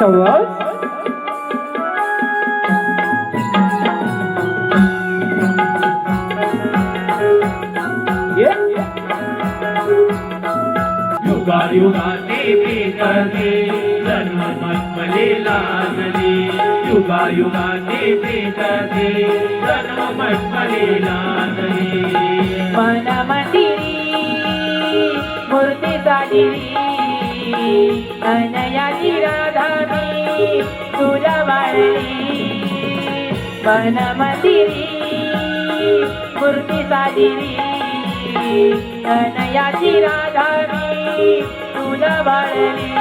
शाबास युगायुगाने पेटते जन्म मत्मले लागले युगायुगाने पेटते जन्म मत्मले लागले मन मंदिरी मूर्ती झाली अनयाची राधामी तुला वाळली मन मंदिरी मूर्ती साजिरी अनयाची राधामी तुला वाळली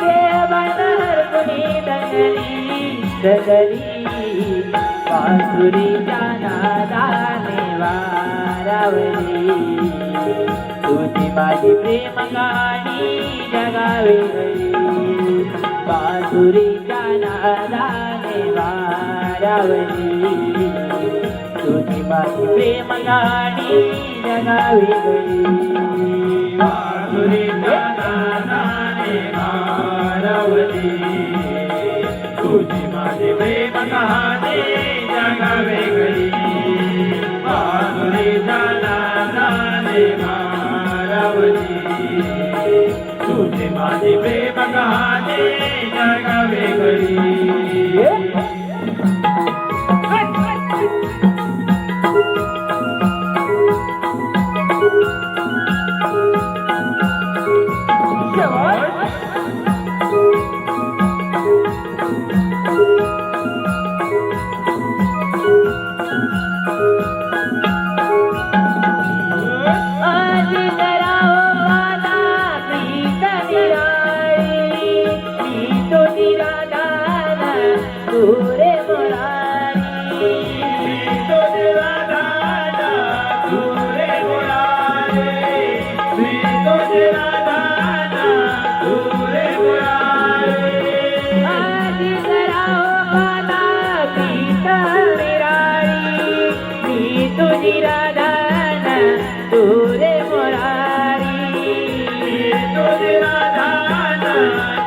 देवन हरकुनी दगली दगली पासुरीच्या नादाने वारावली तुझी माझी प्रेम गाणी जगावेली. घरी पासुरीच्या नादाने वारावली तुझी माझी प्रेम गाणी जगावेली. घरी माधुरीच्या नादाने मारवली तुझी माझी प्रेम कहाणी जगावेली. तुझी माझी प्रेम कहाणी जगावे गली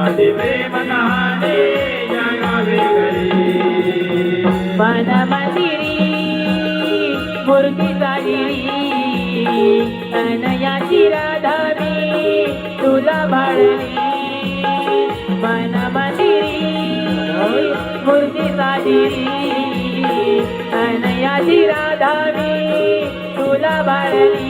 तुझे माझे प्रेम कहाणी जगावे घरी मन मंदिरी मूर्ती साजिरी अनयाची राधावी तुला भाळली मन मंदिरी मूर्ती साजिरी अनयाची राधावी तुला भाळली